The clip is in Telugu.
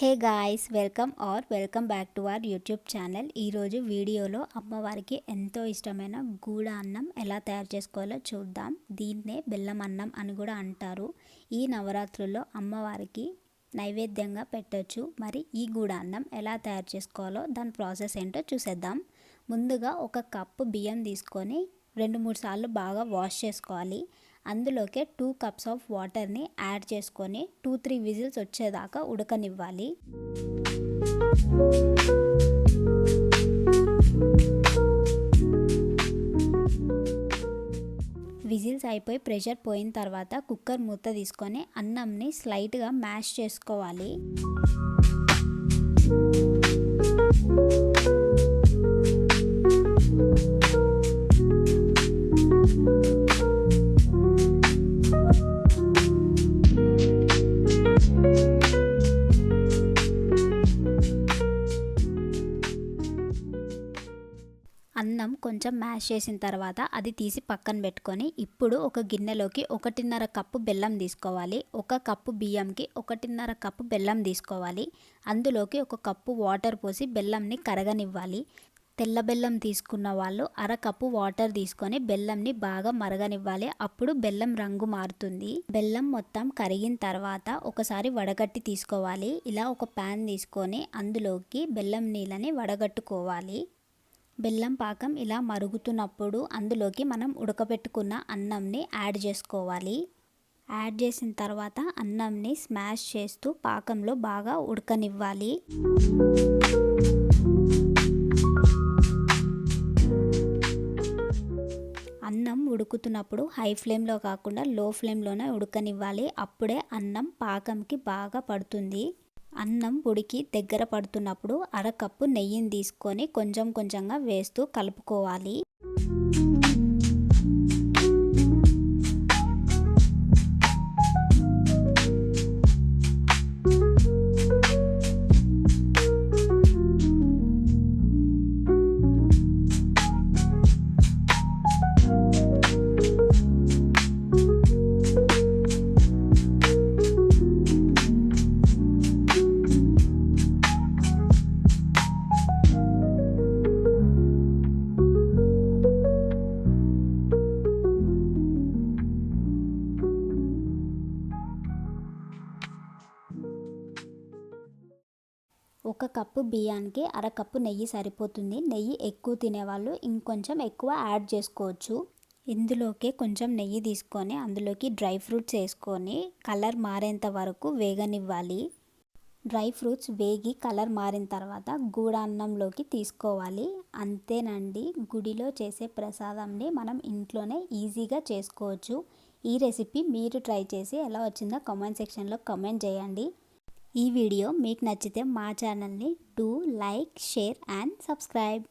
Hey guys welcome are welcome back to our YouTube channel. ఈరోజు వీడియోలో అమ్మవారికి ఎంతో ఇష్టమైన గూడ అన్నం ఎలా తయారు చేసుకోవాలో చూద్దాం. దీన్నే బెల్లం అన్నం అని కూడా అంటారు. ఈ నవరాత్రుల్లో అమ్మవారికి నైవేద్యంగా పెట్టొచ్చు. మరి ఈ గూడ అన్నం ఎలా తయారు చేసుకోవాలో దాని ప్రాసెస్ ఏంటో చూసేద్దాం. ముందుగా ఒక కప్పు బియ్యం తీసుకొని రెండు మూడు సార్లు బాగా వాష్ చేసుకోవాలి. అందులోకే టూ కప్స్ ఆఫ్ వాటర్ని యాడ్ చేసుకొని టూ త్రీ విజిల్స్ వచ్చేదాకా ఉడకనివ్వాలి. విజిల్స్ అయిపోయి ప్రెషర్ పోయిన తర్వాత కుక్కర్ మూత తీసుకొని అన్నంని స్లైట్గా మ్యాష్ చేసుకోవాలి. అన్నం కొంచెం మ్యాష్ చేసిన తర్వాత అది తీసి పక్కన పెట్టుకొని ఇప్పుడు ఒక గిన్నెలోకి ఒకటిన్నర కప్పు బెల్లం తీసుకోవాలి. ఒక కప్పు బియ్యంకి ఒకటిన్నర కప్పు బెల్లం తీసుకోవాలి. అందులోకి ఒక కప్పు వాటర్ పోసి బెల్లంని కరగనివ్వాలి. తెల్ల బెల్లం తీసుకున్న వాళ్ళు అర కప్పు వాటర్ తీసుకొని బెల్లంని బాగా మరగనివ్వాలి. అప్పుడు బెల్లం రంగు మారుతుంది. బెల్లం మొత్తం కరిగిన తర్వాత ఒకసారి వడగట్టి తీసుకోవాలి. ఇలా ఒక ప్యాన్ తీసుకొని అందులోకి బెల్లం నీళ్ళని వడగట్టుకోవాలి. బెల్లం పాకం ఇలా మరుగుతున్నప్పుడు అందులోకి మనం ఉడకబెట్టుకున్న అన్నంని యాడ్ చేసుకోవాలి. యాడ్ చేసిన తర్వాత అన్నంని స్మాష్ చేస్తూ పాకంలో బాగా ఉడకనివ్వాలి. అన్నం ఉడుకుతున్నప్పుడు హై ఫ్లేమ్లో కాకుండా లో ఫ్లేమ్లోనే ఉడకనివ్వాలి. అప్పుడే అన్నం పాకంకి బాగా పడుతుంది. అన్నం ఉడికి దగ్గర పడుతున్నప్పుడు అరకప్పు నెయ్యిని తీసుకొని కొంచెం కొంచెంగా వేస్తూ కలుపుకోవాలి. ఒక కప్పు బియ్యానికి అరకప్పు నెయ్యి సరిపోతుంది. నెయ్యి ఎక్కువ తినేవాళ్ళు ఇంకొంచెం ఎక్కువ యాడ్ చేసుకోవచ్చు. ఇందులోకి కొంచెం నెయ్యి తీసుకొని అందులోకి డ్రై ఫ్రూట్స్ వేసుకొని కలర్ మారేంత వరకు వేగనివ్వాలి. డ్రై ఫ్రూట్స్ వేగి కలర్ మారిన తర్వాత గూడాన్నంలోకి తీసుకోవాలి. అంతేనండి గుడిలో చేసే ప్రసాదంని మనం ఇంట్లోనే ఈజీగా చేసుకోవచ్చు. ఈ రెసిపీ మీరు ట్రై చేసి ఎలా వచ్చిందో కామెంట్ సెక్షన్లో కామెంట్ చేయండి. ఈ వీడియో మీకు నచ్చితే మా ఛానల్ని do like share and subscribe.